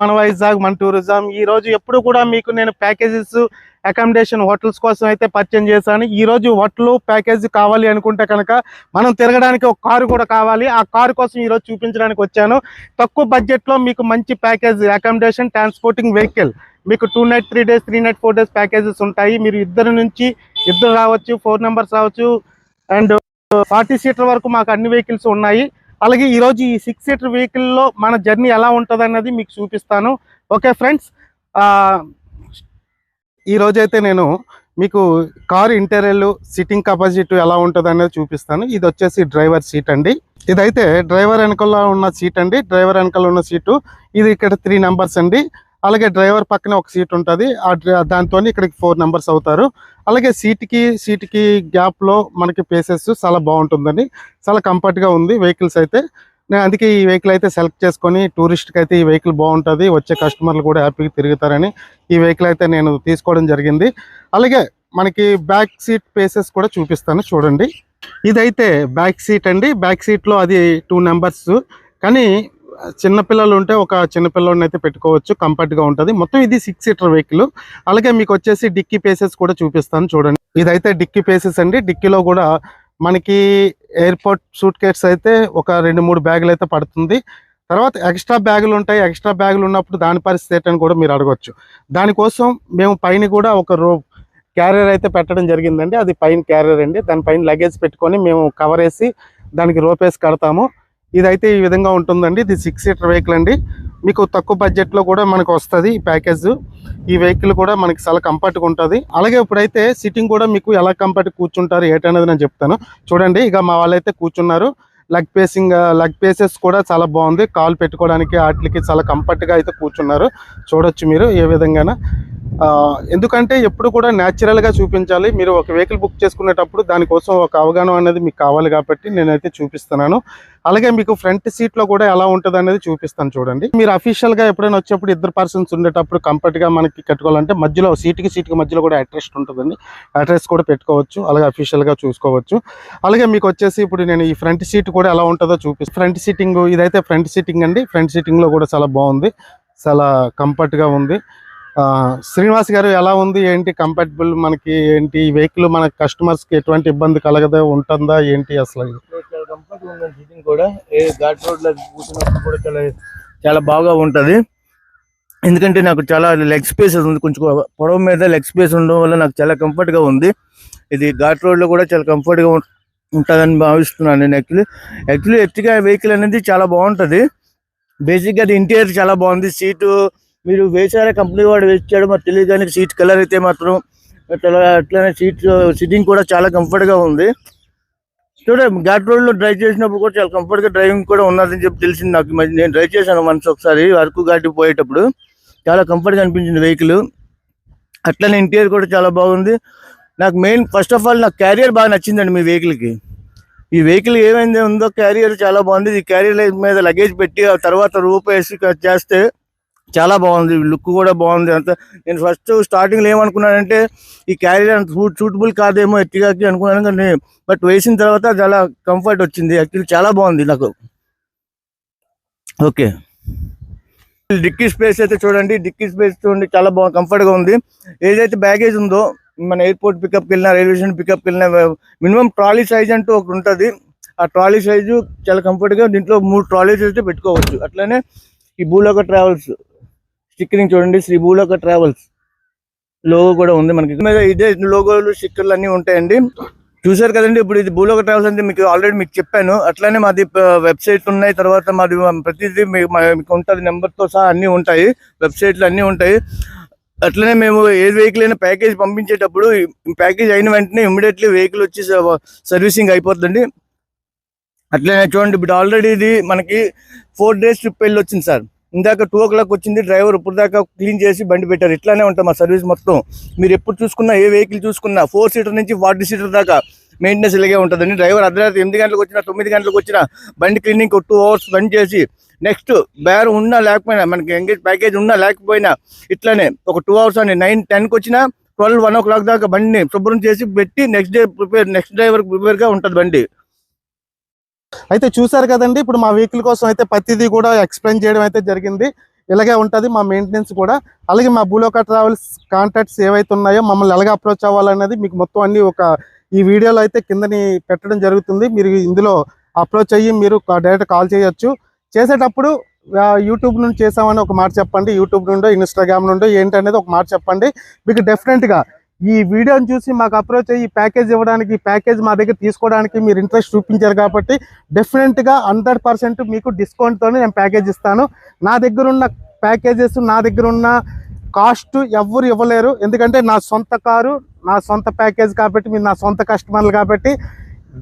మన వైజాగ్ మన టూరిజం ఈ రోజు ఎప్పుడు కూడా మీకు నేను ప్యాకేజెస్ అకామిడేషన్ హోటల్స్ కోసం అయితే పరిచయం చేశాను. ఈ రోజు హోటల్ ప్యాకేజ్ కావాలి అనుకుంటే కనుక మనం తిరగడానికి ఒక కారు కూడా కావాలి. ఆ కారు కోసం ఈ రోజు చూపించడానికి వచ్చాను. తక్కువ బడ్జెట్లో మీకు మంచి ప్యాకేజ్ అకామిడేషన్ ట్రాన్స్పోర్టింగ్ వెహికల్ మీకు two night three days three night four days packages ఉంటాయి. మీరు ఇద్దరు నుంచి ఇద్దరు రావచ్చు ఫోర్ నెంబర్స్ రావచ్చు. అండ్ ఫార్టీ సీటర్ వరకు మాకు అన్ని వెహికల్స్ ఉన్నాయి. అలాగే ఈరోజు ఈ సిక్స్ సీటర్ వెహికల్లో మన జర్నీ ఎలా ఉంటుంది అన్నది మీకు చూపిస్తాను. ఓకే ఫ్రెండ్స్ ఈ నేను మీకు కార్ ఇంటీరియర్లు సిట్టింగ్ కెపాసిటీ ఎలా ఉంటుంది అనేది చూపిస్తాను. ఇది వచ్చేసి డ్రైవర్ సీట్ అండి. ఇదైతే డ్రైవర్ వెనకల్లో ఉన్న సీట్ అండి. డ్రైవర్ వెనకల్లో ఉన్న సీటు ఇది ఇక్కడ త్రీ నెంబర్స్ అండి. అలాగే డ్రైవర్ పక్కనే ఒక సీట్ ఉంటుంది. ఆ దాంతో ఇక్కడికి ఫోర్ నెంబర్స్ అవుతారు. అలాగే సీట్కి సీట్కి గ్యాప్లో మనకి ప్లేసెస్ చాలా బాగుంటుందండి. చాలా కంఫర్ట్గా ఉంది వెహికల్స్ అయితే. నేను అందుకే ఈ వెహికల్ అయితే సెలెక్ట్ చేసుకొని టూరిస్ట్కి అయితే ఈ వెహికల్ బాగుంటుంది. వచ్చే కస్టమర్లు కూడా హ్యాపీగా తిరుగుతారని ఈ వెహికల్ అయితే నేను తీసుకోవడం జరిగింది. అలాగే మనకి బ్యాక్ సీట్ ప్లేసెస్ కూడా చూపిస్తాను చూడండి. ఇదైతే బ్యాక్ సీట్ అండి. బ్యాక్ సీట్లో అది టూ నెంబర్స్ కానీ చిన్నపిల్లలు ఉంటే ఒక చిన్నపిల్లని అయితే పెట్టుకోవచ్చు కంఫర్ట్గా ఉంటుంది. మొత్తం ఇది సిక్స్ సీటర్ వెహికల్ అలాగే మీకు వచ్చేసి డిక్కీ పేసెస్ కూడా చూపిస్తాను చూడండి. ఇదైతే డిక్కీ పేసెస్ అండి. డిక్కీలో కూడా మనకి ఎయిర్పోర్ట్ సూట్ కేట్స్ అయితే ఒక రెండు మూడు బ్యాగులు అయితే పడుతుంది. తర్వాత ఎక్స్ట్రా బ్యాగులు ఉంటాయి. ఎక్స్ట్రా బ్యాగులు ఉన్నప్పుడు దాని పరిస్థితి అని కూడా మీరు అడగవచ్చు దానికోసం మేము పైన కూడా ఒక రో క్యారియర్ అయితే పెట్టడం జరిగిందండి. అది పైన క్యారియర్ అండి. దానిపైన లగేజ్ పెట్టుకొని మేము కవర్ వేసి దానికి రోప్ వేసి కడతాము. ఇదైతే ఈ విధంగా ఉంటుందండి. ఇది సిక్స్ సీటర్ వెహికల్ అండి. మీకు తక్కువ బడ్జెట్లో కూడా మనకు వస్తుంది ఈ ప్యాకేజ్ ఈ వెహికల్ కూడా మనకి చాలా కంఫర్ట్గా ఉంటుంది. అలాగే ఇప్పుడైతే సిట్టింగ్ కూడా మీకు ఎలా కంఫర్ట్ కూర్చుంటారు ఏటనేది నేను చెప్తాను. చూడండి ఇక మా వాళ్ళైతే కూర్చున్నారు. లెగ్ పేసింగ్ లెగ్ పేసెస్ కూడా చాలా బాగుంది. కాల్ పెట్టుకోవడానికి వాటికి చాలా కంఫర్ట్గా అయితే కూర్చున్నారు. చూడొచ్చు మీరు ఏ విధంగా ఎందుకంటే ఎప్పుడు కూడా న్యాచురల్గా చూపించాలి. మీరు ఒక వెహికల్ బుక్ చేసుకునేటప్పుడు దానికోసం ఒక అవగాహన అనేది మీకు కావాలి కాబట్టి నేనైతే చూపిస్తున్నాను. అలాగే మీకు ఫ్రంట్ సీట్లో కూడా ఎలా ఉంటుంది అనేది చూపిస్తాను చూడండి. మీరు అఫీషియల్గా ఎప్పుడైనా వచ్చేప్పుడు ఇద్దరు పర్సన్స్ ఉండేటప్పుడు కంఫర్ట్గా మనకి కట్టుకోవాలంటే మధ్యలో సీట్కి సీట్కి మధ్యలో కూడా అడ్రస్ ఉంటుందండి. అడ్రస్ కూడా పెట్టుకోవచ్చు. అలాగే అఫీషియల్గా చూసుకోవచ్చు. అలాగే మీకు వచ్చేసి ఇప్పుడు నేను ఈ ఫ్రంట్ సీట్ కూడా ఎలా ఉంటుందో చూపిస్తాను ఫ్రంట్ సీటింగ్ ఇదైతే ఫ్రంట్ సీటింగ్ అండి. ఫ్రంట్ సీటింగ్లో కూడా చాలా బాగుంది. చాలా కంఫర్ట్గా ఉంది. శ్రీనివాస్ గారు ఎలా ఉంది? ఏంటి కంఫర్టబుల్ మనకి ఏంటి? ఈ వెహికల్ మన కస్టమర్స్కి ఎటువంటి ఇబ్బంది కలగదా ఉంటుందా? ఏంటి అసలు చాలా కంఫర్ట్ సీటింగ్ కూడా. ఏ ఘాట్ రోడ్లో కూర్చున్నప్పుడు కూడా చాలా చాలా బాగా ఉంటది. ఎందుకంటే నాకు చాలా లెగ్ స్పేస్ ఉంది. కొంచెం పొడవు మీద లెగ్ స్పేస్ ఉండడం వల్ల నాకు చాలా కంఫర్ట్గా ఉంది. ఇది ఘాట్ రోడ్లో కూడా చాలా కంఫర్ట్గా ఉంటుందని భావిస్తున్నాను నేను యాక్చువల్లీ యాక్చువల్లీ ఎర్టిగా వెహికల్ అనేది చాలా బాగుంటది. బేసిక్గా అది ఇంటీరియర్ చాలా బాగుంది. సీటు మీరు వేసారా కంపెనీ వాడు వేసాడు మరి తెలియదు కానీ సీట్ కలర్ అయితే మాత్రం అట్లానే అట్లనే సీట్ సిట్టింగ్ కూడా చాలా కంఫర్ట్గా ఉంది. చూడండి ఘాట్ రోడ్లో డ్రైవ్ చేసినప్పుడు కూడా చాలా కంఫర్ట్గా డ్రైవింగ్ కూడా ఉన్నదని చెప్పి తెలిసింది నాకు. నేను డ్రైవ్ చేశాను మనసు ఒకసారి అరకు ఘాటి పోయేటప్పుడు. చాలా కంఫర్ట్గా అనిపించింది వెహికల్ అట్లనే ఇంటీరియర్ కూడా చాలా బాగుంది. నాకు మెయిన్ ఫస్ట్ ఆఫ్ ఆల్ నాకు క్యారియర్ బాగా నచ్చిందండి మీ వెహికల్కి. ఈ వెహికల్ ఏమైంది ఉందో క్యారియర్ చాలా బాగుంది. ఈ క్యారియర్ మీద లగేజ్ పెట్టి ఆ తర్వాత రూపేసి వేసి చేస్తే చాలా బాగుంది లుక్ కూడా బాగుంది. అంత నేను ఫస్ట్ స్టార్టింగ్లో ఏమనుకున్నానంటే ఈ క్యారియర్ అంత సూట్ సూటబుల్ కాదేమో ఎట్టిగాకి అనుకున్నాను కానీ బట్ వేసిన తర్వాత చాలా కంఫర్ట్ వచ్చింది. యాక్చువల్లీ చాలా బాగుంది నాకు. ఓకే. డిక్కీ స్పేస్ అయితే చూడండి డిక్కీ స్పేస్ చూడండి చాలా బాగుంది కంఫర్ట్గా ఉంది. ఏదైతే బ్యాగేజ్ ఉందో మన ఎయిర్పోర్ట్ పికప్ వెళ్ళినా రైల్వే స్టేషన్ పికప్ వెళ్ళినా మినిమం ట్రాలీ సైజ్ అంటూ ఒకటి ఉంటుంది. ఆ ట్రాలీ సైజు చాలా కంఫర్ట్గా దీంట్లో మూడు ట్రాలీస్ అయితే పెట్టుకోవచ్చు. అట్లనే ఈ భూలోక ట్రావెల్స్ స్టిక్కరింగ్ చూడండి శ్రీ భూలోక ట్రావెల్స్. లోగో కూడా ఉంది మనకి. ఇదే లోగోలు స్టిక్కర్లు అన్ని ఉంటాయండి. చూసారు కదండి ఇప్పుడు ఇది భూలోక ట్రావెల్స్ అంటే మీకు ఆల్రెడీ మీకు చెప్పాను. అట్లానే మాది వెబ్సైట్ ఉన్నాయి తర్వాత మాది ప్రతిదీ మీకు ఉంటుంది నెంబర్తో సహా అన్ని ఉంటాయి. వెబ్సైట్లు అన్ని ఉంటాయి. అట్లనే మేము ఏ వెహికల్ అయినా ప్యాకేజ్ పంపించేటప్పుడు ప్యాకేజ్ అయిన వెంటనే ఇమ్మీడియట్లీ వెహికల్ వచ్చి సర్వీసింగ్ అయిపోతుంది అట్లనే చూడండి ఇప్పుడు ఆల్రెడీ ఇది మనకి ఫోర్ డేస్ ట్రిప్ వెళ్ళి వచ్చింది సార్. ఇందాక టూ ఓ క్లాక్ వచ్చింది డ్రైవర్ ఇప్పుడు దాకా క్లీన్ చేసి బండి పెట్టారు. ఇట్లానే ఉంటాం మా సర్వీస్ మొత్తం. మీరు ఎప్పుడు చూసుకున్నా ఏ వెహికల్ చూసుకున్నా ఫోర్ సీటర్ నుంచి ఫార్టీ సీటర్ దాకా మెయింటెనెన్స్ ఇలాగే ఉంటుందండి. డ్రైవర్ అర్ధరాత్రి ఎనిమిది గంటలకు వచ్చినా తొమ్మిది గంటలకు వచ్చినా బండి క్లీనింగ్ టూ అవర్స్ బండ్ చేసి నెక్స్ట్ బేర్ ఉన్నా లేకపోయినా మనకి ఎంగేజ్ ప్యాకేజ్ ఉన్నా లేకపోయినా ఇట్లానే ఒక టూ అవర్స్ అని నైన్ టెన్కి వచ్చినా ట్వెల్వ్ వన్ ఓ క్లాక్ దాకా బండిని శుభ్రం చేసి పెట్టి నెక్స్ట్ డే ప్రిపేర్ నెక్స్ట్ డ్రైవర్కి ప్రిపేర్గా ఉంటుంది బండి. అయితే చూసారు కదండి ఇప్పుడు మా వెహికల్ కోసం అయితే ప్రతిదీ కూడా ఎక్స్ప్లెయిన్ చేయడం అయితే జరిగింది. ఇలాగే ఉంటుంది మా మెయింటెనెన్స్ కూడా. అలాగే మా బులోకా ట్రావెల్స్ కాంటాక్ట్స్ ఏవైతే ఉన్నాయో మమ్మల్ని ఎలాగ అప్రోచ్ అవ్వాలనేది మీకు మొత్తం అన్ని ఒక ఈ వీడియోలో అయితే కిందని పెట్టడం జరుగుతుంది. మీరు ఇందులో అప్రోచ్ అయ్యి మీరు డైరెక్ట్ కాల్ చేయొచ్చు. చేసేటప్పుడు యూట్యూబ్ నుండి చేసామని ఒక మాట చెప్పండి. యూట్యూబ్ నుండో ఇన్స్టాగ్రామ్ నుండో ఏంటనేది ఒక మాట చెప్పండి. మీకు డెఫినెట్గా ఈ వీడియోని చూసి మాకు అప్రోచ్ అయ్యి ఈ ప్యాకేజ్ ఇవ్వడానికి ఈ ప్యాకేజ్ మా దగ్గర తీసుకోవడానికి మీరు ఇంట్రెస్ట్ చూపించారు కాబట్టి డెఫినెట్గా హండ్రెడ్ పర్సెంట్ మీకు డిస్కౌంట్తోనే నేను ప్యాకేజ్ ఇస్తాను. నా దగ్గర ఉన్న ప్యాకేజెస్ నా దగ్గర ఉన్న కాస్ట్ ఎవ్వరు ఇవ్వలేరు. ఎందుకంటే నా సొంత కారు నా సొంత ప్యాకేజ్ కాబట్టి మీరు నా సొంత కస్టమర్లు కాబట్టి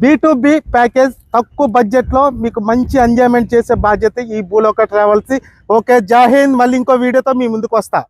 బీ టు బీ ప్యాకేజ్ తక్కువ బడ్జెట్లో మీకు మంచి ఎంజాయ్మెంట్ చేసే బాధ్యత ఈ భూలోక ట్రావెల్స్ ఓకే జాహీన్ మళ్ళీ ఇంకో వీడియోతో మీ ముందుకు వస్తా.